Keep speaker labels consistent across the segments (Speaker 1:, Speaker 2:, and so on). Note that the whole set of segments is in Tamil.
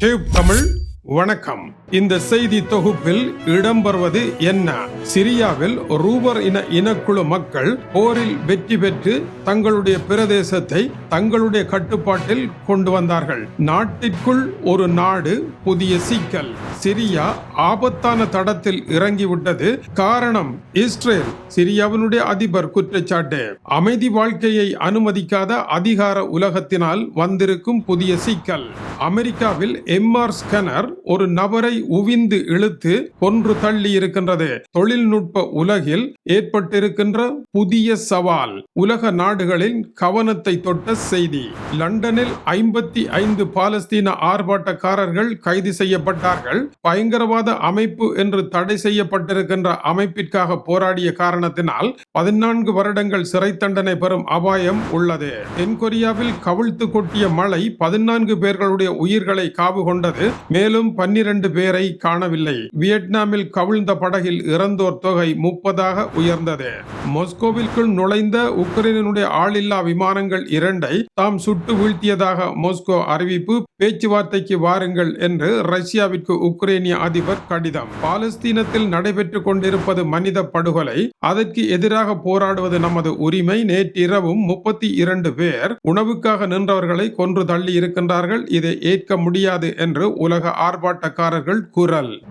Speaker 1: டியூப் தமிழ் வணக்கம். இந்த செய்தி தொகுப்பில் இடம்பெறுவது என்ன? சிரியாவில் ரூபர் இன இனக்குழு மக்கள் போரில் வெற்றி பெற்று தங்களுடைய பிரதேசத்தை தங்களுடைய கட்டுப்பாட்டில் கொண்டு வந்தார்கள். நாட்டிற்குள் ஒரு நாடு புதிய சிக்கல். சிரியா ஆபத்தான தடத்தில் இறங்கிவிட்டது காரணம் இஸ்ரேல் சிரியாவினுடைய அதிபர் குற்றச்சாட்டு. அமைதி வாழ்க்கையை அனுமதிக்காத அதிகார உலகத்தினால் வந்திருக்கும் புதிய சிக்கல். அமெரிக்காவில் எம்ஆர் ஸ்கேனர் ஒரு நபரை உவிந்து இழுத்து கொன்று தள்ளி இருக்கின்றது. தொழில்நுட்ப உலகில் ஏற்பட்டிருக்கின்ற புதிய சவால். உலக நாடுகளின் கவனத்தை தொட்ட செய்தி. லண்டனில் ஐம்பத்தி ஐந்து பாலஸ்தீன ஆர்ப்பாட்டக்காரர்கள் கைது செய்யப்பட்டார்கள். பயங்கரவாத அமைப்பு என்று தடை செய்யப்பட்டிருக்கின்ற அமைப்பிற்காக போராடிய காரணத்தினால் பதினான்கு வருடங்கள் சிறை தண்டனை பெறும் அபாயம் உள்ளது. தென்கொரியாவில் கவிழ்த்து கொட்டிய மழை பதினான்கு பேர்களுடைய உயிர்களை காவு கொண்டது. மேலும் பன்னிரண்டு பேரை காணவில்லை. வியட்நாமில் கவிழ்ந்த படகில் இறந்தோர் தொகை முப்பதாக உயர்ந்தது. மொஸ்கோவிற்குள் நுழைந்த உக்ரைனுடைய ஆளில்லா விமானங்கள் இரண்டை தாம் சுட்டு வீழ்த்தியதாக மொஸ்கோ அறிவிப்பு. பேச்சுவார்த்தைக்கு வாருங்கள் என்று ரஷ்யாவிற்கு உக்ரைனிய அதிபர் கடிதம். பாலஸ்தீனத்தில் நடைபெற்றுக் கொண்டிருப்பது மனித படுகொலை. அதற்கு எதிராக போராடுவது நமது உரிமை. நேற்றிரவும் முப்பத்தி இரண்டு பேர் உணவுக்காக நின்றவர்களை கொன்று தள்ளி இருக்கின்றார்கள். இதை ஏற்க முடியாது என்று உலக ஆர்ப்பாட்டக்காரர்கள் குரல்.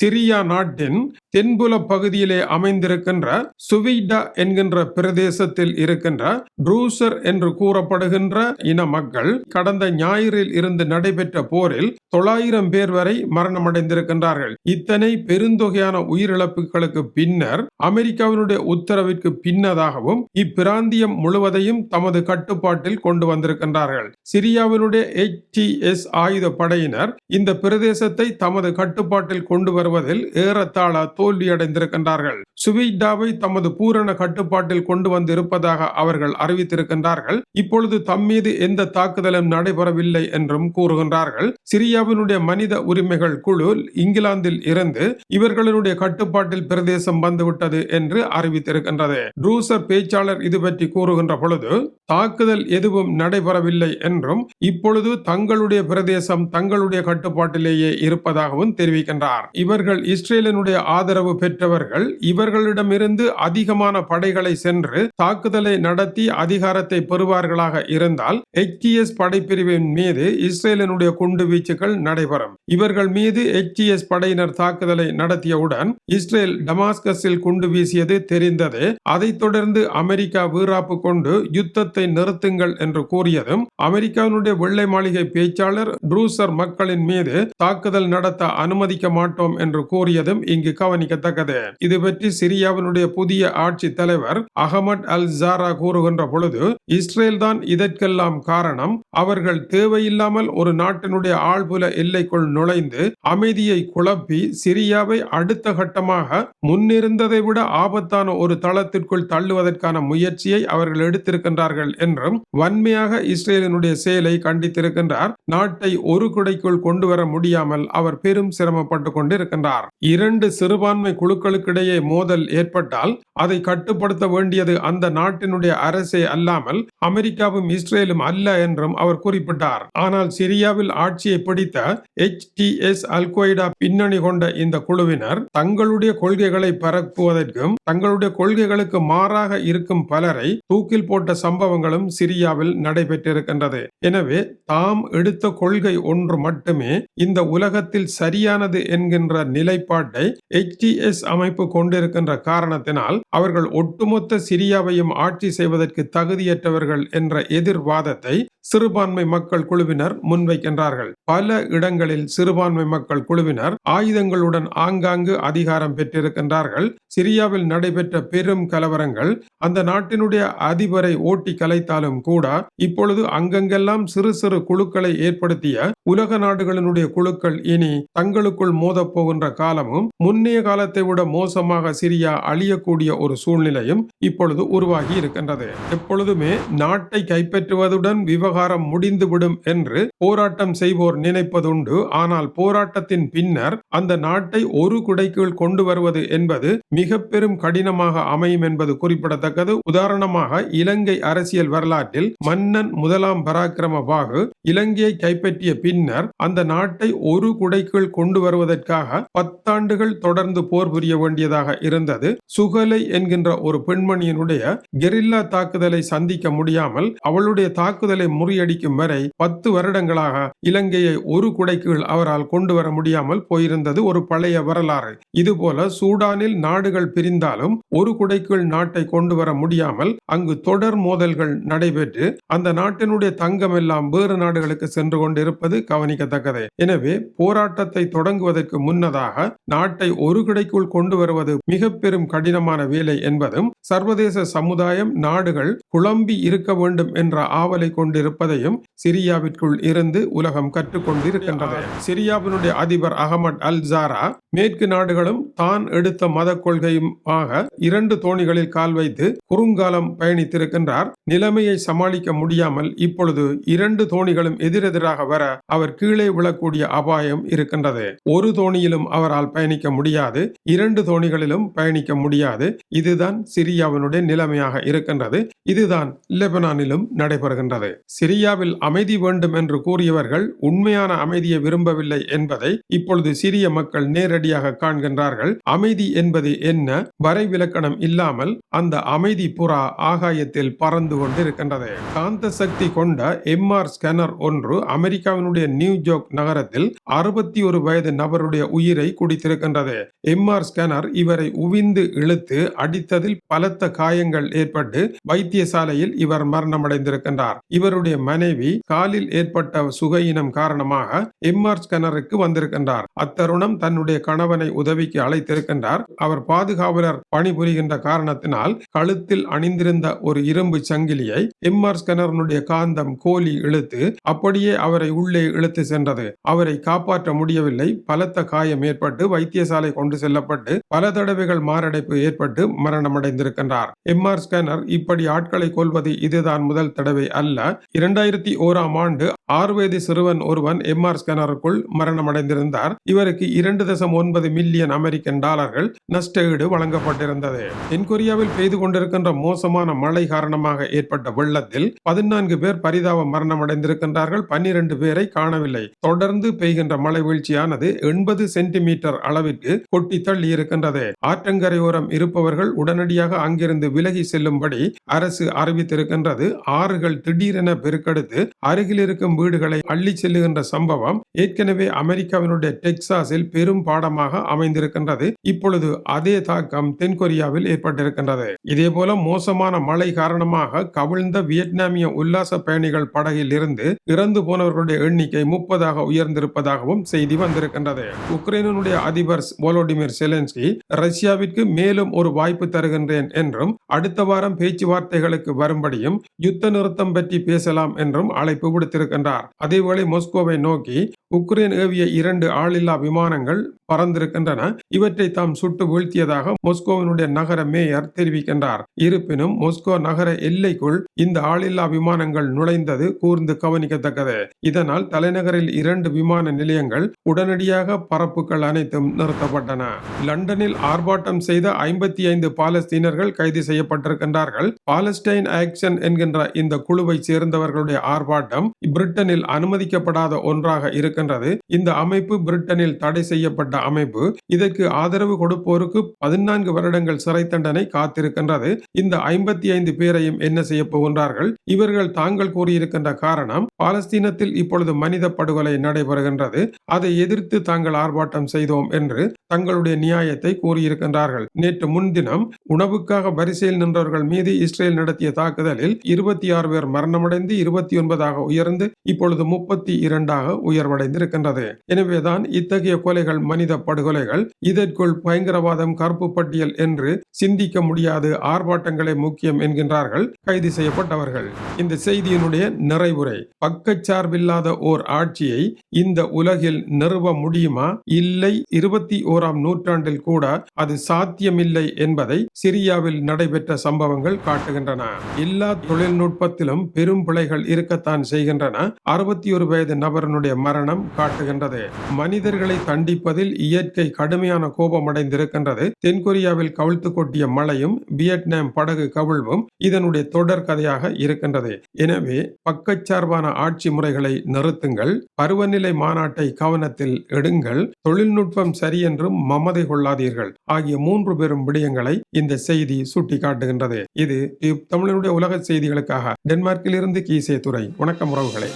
Speaker 1: சிரியா நாட்டின் தென்புல பகுதியிலே அமைந்திருக்கின்ற சுவீடா என்கின்ற பிரதேசத்தில் இருக்கின்ற ட்ரூசர் என்று கூறப்படுகின்ற இன மக்கள் கடந்த ஞாயிறில் இருந்து நடைபெற்ற போரில் தொள்ளாயிரம் பேர் வரை மரணமடைந்திருக்கின்றார்கள். இத்தனை பெருந்தொகையான உயிரிழப்புகளுக்கு பின்னர் அமெரிக்காவினுடைய உத்தரவிற்கு பின்னதாகவும் இப்பிராந்தியம் முழுவதையும் தமது கட்டுப்பாட்டில் கொண்டு வந்திருக்கின்றார்கள். சிரியாவினுடைய எச் ஆயுத படையினர் இந்த பிரதேசத்தை தமது கட்டுப்பாட்டில் கொண்டு வருவதில் ஏறத்தாழ தோல்வியடைந்திருக்கின்றார்கள். சுவீடாவை தமது பூரண கட்டுப்பாட்டில் கொண்டு வந்து இருப்பதாக அவர்கள் அறிவித்திருக்கின்றார்கள். இப்பொழுது தம்மீது எந்த தாக்குதலும் நடைபெறவில்லை என்றும் கூறுகின்றார்கள். சிரியாவினுடைய மனித உரிமைகள் குழு இங்கிலாந்தில் இருந்து இவர்களுடைய கட்டுப்பாட்டில் பிரதேசம் வந்துவிட்டது என்று அறிவித்திருக்கின்றது. ட்ரூசர் பேச்சாளர் இது பற்றி கூறுகின்ற பொழுது தாக்குதல் எதுவும் நடைபெறவில்லை என்றும் இப்பொழுது தங்களுடைய பிரதேசம் தங்களுடைய கட்டுப்பாட்டிலேயே இருப்பதாகவும் தெரிவிக்கின்றார். இவர்கள் இஸ்ரேலினுடைய ஆதரவு பெற்றவர்கள் இவர்களிடமிருந்து அதிகமான படைகளை சென்று தாக்குதலை நடத்தி அதிகாரத்தை பெறுவார்களாக இருந்தால் எச்டிஎஸ் படைப்பிரிவின் மீது இஸ்ரேலினுடைய குண்டு வீச்சுகள் நடைபெறும். இவர்கள் மீது எச்டிஎஸ் படையினர் தாக்குதலை நடத்தியவுடன் இஸ்ரேல் டமாஸ்கஸில் குண்டு வீசியது தெரிந்தது. அதைத் தொடர்ந்து அமெரிக்கா வீராப்பு கொண்டு யுத்தத்தை நிறுத்துங்கள் என்று கூறியதும் அமெரிக்காவினுடைய வெள்ளை மாளிகை பேச்சாளர் ட்ரூசர் மக்களின் மீது தாக்குதல் நடத்த அனுமதிக்க மாட்டோம் என்று கூறியதும் இங்கு கவனி கவனிக்கத்தக்கது இது பற்றி சிரியாவினுடைய புதிய ஆட்சி தலைவர் அகமட் அல் ஜாரா கூறுகின்ற பொழுது இஸ்ரேல் தான் இதற்கெல்லாம் காரணம். அவர்கள் தேவையில்லாமல் ஒரு நாட்டினுடைய ஆழ்புல எல்லைக்குள் நுழைந்து அமைதியை குழப்பி சிரியாவை அடுத்த கட்டமாக முன்னிருந்ததை விட ஆபத்தான ஒரு தளத்திற்குள் தள்ளுவதற்கான முயற்சியை அவர்கள் எடுத்திருக்கின்றார்கள் என்றும் வன்மையாக இஸ்ரேலினுடைய செயலை கண்டித்திருக்கின்றார். நாட்டை ஒரு குடைக்குள் கொண்டு வர முடியாமல் அவர் பெரும் சிரமப்பட்டு கொண்டிருக்கின்றார். இரண்டு சிறுபான் சிறுபான்மை குழுக்களுக்கிடையே மோதல் ஏற்பட்டால் அதை கட்டுப்படுத்த வேண்டியது அந்த நாட்டினுடைய அரசே அல்லாமல் அமெரிக்காவும் இஸ்ரேலும் அல்ல என்றும் அவர் குறிப்பிட்டார். ஆனால் சிரியாவில் ஆட்சியை பிடித்த எச் டி எஸ் அல்கொய்டா பின்னணி கொண்ட இந்த குழுவினர் தங்களுடைய கொள்கைகளை பரப்புவதற்கும் தங்களுடைய கொள்கைகளுக்கு மாறாக இருக்கும் பலரை தூக்கில் போட்ட சம்பவங்களும் சிரியாவில் நடைபெற்றிருக்கின்றது. எனவே தாம் எடுத்த கொள்கை ஒன்று மட்டுமே இந்த உலகத்தில் சரியானது என்கின்ற நிலைப்பாட்டை எச் அமைப்பு கொண்டிருக்கின்ற காரணத்தினால் அவர்கள் ஒட்டுமொத்த சிரியாவையும் ஆட்சி செய்வதற்கு தகுதியற்றவர்கள் என்ற எதிர்வாதத்தை சிறுபான்மை மக்கள் குழுவினர் முன்வைக்கின்றார்கள். பல இடங்களில் சிறுபான்மை மக்கள் குழுவினர் ஆயுதங்களுடன் ஆங்காங்கு அதிகாரம் பெற்றிருக்கின்றார்கள். சிரியாவில் நடைபெற்ற பெரும் கலவரங்கள் அந்த நாட்டினுடைய அதிபரை ஓட்டி கலைத்தாலும் கூட இப்பொழுது அங்கங்கெல்லாம் சிறு சிறு குழுக்களை ஏற்படுத்திய உலக நாடுகளினுடைய குழுக்கள் இனி தங்களுக்குள் மோதப் போகின்ற காலமும் முன்னைய காலத்தை விட மோசமாக சிரியா அழியக்கூடிய ஒரு சூழ்நிலையும் இப்பொழுது உருவாகி இருக்கின்றது. எப்பொழுதுமே நாட்டை கைப்பற்றுவதுடன் விவகாரம் விவகாரம் முடிந்துவிடும் என்று போராட்டம் செய்வோர் நினைப்பதுண்டு. ஆனால் போராட்டத்தின் பின்னர் அந்த நாட்டை ஒரு குடைக்குள் கொண்டு வருவது என்பது மிக பெரும் கடினமாக அமையும் என்பது குறிப்பிடத்தக்கது. உதாரணமாக இலங்கை அரசியல் வரலாற்றில் மன்னன் முதலாம் பராக்கிரம பாகு இலங்கையை கைப்பற்றிய பின்னர் அந்த நாட்டை ஒரு குடைக்குள் கொண்டு வருவதற்காக பத்தாண்டுகள் தொடர்ந்து போர் புரிய வேண்டியதாக இருந்தது. சுகலை என்கின்ற ஒரு பெண்மணியினுடைய கெரில்லா தாக்குதலை சந்திக்க முடியாமல் அவளுடைய தாக்குதலை முறியடிக்கும் வரை பத்து வருடங்களாக இலங்கையை ஒரு குடைக்குள் அவரால் கொண்டு வர முடியாமல் போயிருந்தது ஒரு பழைய வரலாறு. இதுபோல சூடானில் நாடுகள் பிரிந்தாலும் ஒரு குடைக்குள் நாட்டை கொண்டு வர முடியாமல் அங்கு தொடர் மோதல்கள் நடைபெற்று அந்த நாட்டினுடைய தங்கம் எல்லாம் வேறு நாடுகளுக்கு சென்று கொண்டிருப்பது கவனிக்கத்தக்கது. எனவே போராட்டத்தை தொடங்குவதற்கு முன்னதாக நாட்டை ஒரு கிடைக்குள் கொண்டு வருவது மிக பெரும் கடினமான வேலை என்பதும் சர்வதேச சமுதாயம் நாடுகள் குழம்பி இருக்க வேண்டும் என்ற ஆவலை கொண்டிருப்பதையும் சிரியாவிற்குள் இருந்து உலகம் கற்றுக்கொண்டிருக்கின்றது. சிரியாவினுடைய அதிபர் அகமது அல் ஜாரா மேற்கு நாடுகளும் தான் எடுத்த மத கொள்கையுமாக இரண்டு தோணிகளில் கால் வைத்து குறுங்காலம் பயணித்திருக்கின்றார். நிலைமையை சமாளிக்க முடியாமல் இப்பொழுது இரண்டு தோணிகளும் எதிரெதிராக வர அவர் கீழே விழக்கூடிய அபாயம் இருக்கின்றது. ஒரு தோணியிலும் அவரால் பயணிக்க முடியாது இரண்டு தோணிகளிலும் பயணிக்க முடியாது. இதுதான் சிரியாவினுடைய நிலைமையாக இருக்கின்றது. இதுதான் லெபனானிலும் நடைபெறுகின்றது. சிரியாவில் அமைதி வேண்டும் என்று கூறியவர்கள் உண்மையான அமைதியை விரும்பவில்லை என்பதை இப்பொழுது சிரிய மக்கள் நேரடியாக காண்கின்றார்கள். அமைதி என்பது என்ன? வரைவிலக்கணம் இல்லாமல் அந்த அமைதி புறா ஆகாயத்தில் பறந்து கொண்டிருக்கின்றது. காந்த சக்தி கொண்ட எம்ஆர் ஸ்கேனர் ஒன்று அமெரிக்காவினுடைய நியூஜோக் நகரத்தில் அறுபத்தி ஒரு வயது நபருடைய உயிரை குடித்திருக்கின்றது. எம்ஆர் ஸ்கேனர் இவரை உவிந்து இழுத்து அடித்ததில் பலத்த காயங்கள் ஏற்பட்டு வைத்தியசாலையில் இவர் மரணமடைந்திருக்கின்றார். இவருடைய அவருடைய மனைவி காலில் ஏற்பட்ட சுகையினம் காரணமாக எம்ஆர் ஸ்கேனருக்கு வந்திருக்கின்றார். அத்தருணம் தன்னுடைய கணவனை உதவிக்கு அழைத்திருக்கின்றார். அவர் பாதுகாவலர் பணிபுரிகின்ற காரணத்தினால் கழுத்தில் அணிந்திருந்த ஒரு இரும்பு சங்கிலியை எம்ஆர் ஸ்கேனரனுடைய காந்தம் கோலி இழுத்து அப்படியே அவரை உள்ளே இழுத்து சென்றது. அவரை காப்பாற்ற முடியவில்லை. பலத்த காயம் ஏற்பட்டு வைத்தியசாலை கொண்டு செல்லப்பட்டு பல தடவைகள் மாரடைப்பு ஏற்பட்டு மரணமடைந்திருக்கின்றார். எம்ஆர் ஸ்கேனர் இப்படி ஆட்களை கொள்வது இதுதான் முதல் தடவை அல்ல. இரண்டாயிரத்தி ஓராம் ஆண்டு ஆறுவயது சிறுவன் ஒருவன் எம்ஆர் ஸ்கேனருக்குள் மரணமடைந்திருந்தார். இவருக்கு இரண்டு தசம் ஒன்பது மில்லியன் அமெரிக்கன் டாலர்கள் நஷ்டஈடு வழங்கப்பட்டிருந்தது. தென்கொரியாவில் பெய்து கொண்டிருக்கின்ற மோசமான மழை காரணமாக ஏற்பட்ட வெள்ளத்தில் பதினான்கு பேர் பரிதாப மரணமடைந்திருக்கின்றார்கள். பன்னிரண்டு பேரை காணவில்லை. தொடர்ந்து பெய்கின்ற மழை வீழ்ச்சியானது எண்பது சென்டிமீட்டர் அளவிற்கு கொட்டி தள்ளி இருக்கின்றது. ஆற்றங்கரையோரம் இருப்பவர்கள் உடனடியாக அங்கிருந்து விலகி செல்லும்படி அரசு அறிவித்திருக்கின்றது. ஆறுகள் திடீரென பெருக்கெடுத்து அருகில் இருக்கும் வீடுகளை அள்ளி செல்லுகின்ற சம்பவம் ஏற்கனவே அமெரிக்காவினுடைய டெக்சாஸில் பெரும் பாடமாக அமைந்திருக்கின்றது. இப்பொழுது அதே தாக்கம் தென்கொரியாவில் ஏற்பட்டிருக்கின்றது. இதே போல மோசமான மழை காரணமாக கவிழ்ந்த வியட்நாமிய உல்லாச பயணிகள் படகில் இருந்து இறந்து போனவர்களுடைய எண்ணிக்கை முப்பதாக உயர்ந்திருப்பதாகவும் செய்தி வந்திருக்கின்றது. உக்ரைனுடைய அதிபர் வோலோடிமிர் செலன்ஸ்கி ரஷ்யாவிற்கு மேலும் ஒரு வாய்ப்பு தருகின்றேன் என்றும் அடுத்த வாரம் பேச்சுவார்த்தைகளுக்கு வரும்படியும் யுத்த நிறுத்தம் பற்றி பேசலாம் என்றும் அழைப்பு விடுத்திருக்கின்றார். அதேவேளை மொஸ்கோவை நோக்கி உக்ரைன் ஏவிய இரண்டு ஆளில்லா விமானங்கள் பறந்திருக்கின்றன. இவற்றை தாம் சுட்டு வீழ்த்தியதாக மொஸ்கோவினுடைய நகர மேயர் தெரிவிக்கின்றார். இருப்பினும் மொஸ்கோ நகர எல்லைக்குள் இந்த ஆளில்லா விமானங்கள் நுழைந்தது கூர்ந்து கவனிக்கத்தக்கது. இதனால் தலைநகரில் இரண்டு விமான நிலையங்கள் உடனடியாக பரப்புகள் அனைத்தும் நிறுத்தப்பட்டன. லண்டனில் ஆர்ப்பாட்டம் செய்த ஐம்பத்தி ஐந்து பாலஸ்தீனர்கள் கைது செய்யப்பட்டிருக்கின்றார்கள். பாலஸ்டைன் ஆக்ஷன் என்கின்ற இந்த குழுவை சேர்ந்தவர் சேர்ந்தவர்களுடைய ஆர்ப்பாட்டம் பிரிட்டனில் அனுமதிக்கப்படாத ஒன்றாக இருக்கின்றது. இந்த அமைப்பு பிரிட்டனில் தடை செய்யப்பட்ட அமைப்பு. இதற்கு ஆதரவு கொடுப்போருக்கு பதினான்கு வருடங்கள் சிறை தண்டனை காத்திருக்கின்றது. இந்த ஐம்பத்தி ஐந்து பேரையும் என்ன செய்ய போகின்றார்கள்? இவர்கள் தாங்கள் கூறியிருக்கின்ற காரணம் பாலஸ்தீனத்தில் இப்பொழுது மனித படுகொலை நடைபெறுகின்றது. அதை எதிர்த்து தாங்கள் ஆர்ப்பாட்டம் செய்தோம் என்று தங்களுடைய நியாயத்தை கூறியிருக்கின்றார்கள். நேற்று முன்தினம் உணவுக்காக வரிசையில் நின்றவர்கள் மீது இஸ்ரேல் நடத்திய தாக்குதலில் இருபத்தி ஆறு பேர் மரணமடைந்து இருபத்தி ஒன்பதாக உயர்ந்து இப்பொழுது முப்பத்தி இரண்டாக உயர்வடைந்திருக்கின்றது. எனவேதான் இத்தகைய கொலைகள் மனித படுகொலைகள் இதற்குள் பயங்கரவாதம் கருப்பு பட்டியல் என்று சிந்திக்க முடியாது ஆர்ப்பாட்டங்களே முக்கியம் என்கின்றார்கள் கைது செய்யப்பட்டவர்கள். இந்த செய்தியினுடைய நிறைவுரை பக்கச்சார்பில்லாத ஓர் ஆட்சியை இந்த உலகில் நிறுவ முடியுமா? இல்லை இருபத்தி ஓராம் நூற்றாண்டில் கூட அது சாத்தியமில்லை என்பதை சிரியாவில் நடைபெற்ற சம்பவங்கள் காட்டுகின்றன. எல்லா தொழில்நுட்பத்திலும் பெரும் பிழை நிலைகள் இருக்கத்தான் செய்கின்றன. அறுபத்தி ஒரு வயது நபரனுடைய மரணம் காட்டுகின்றது. மனிதர்களை தண்டிப்பதில் இயற்கை கடுமையான கோபமடைந்திருக்கின்றது. தென்கொரியாவில் கவிழ்த்து கொட்டிய மழையும் வியட்நாம் படகு கவிழ்வும் இதனுடைய தொடர் கதையாக இருக்கின்றது. எனவே பக்கச்சார்பான ஆட்சி முறைகளை நிறுத்துங்கள். பருவநிலை மாநாட்டை கவனத்தில் எடுங்கள். தொழில்நுட்பம் சரியென்றும் மமதை கொள்ளாதீர்கள். ஆகிய மூன்று பெரும் விடயங்களை இந்த செய்தி சுட்டிக்காட்டுகின்றது. இது தமிழனுடைய உலக செய்திகளுக்காக. டென்மார்க்கில் டென்மார்க்கிலிருந்து கீசே துறை. வணக்கம் உறவுகளே.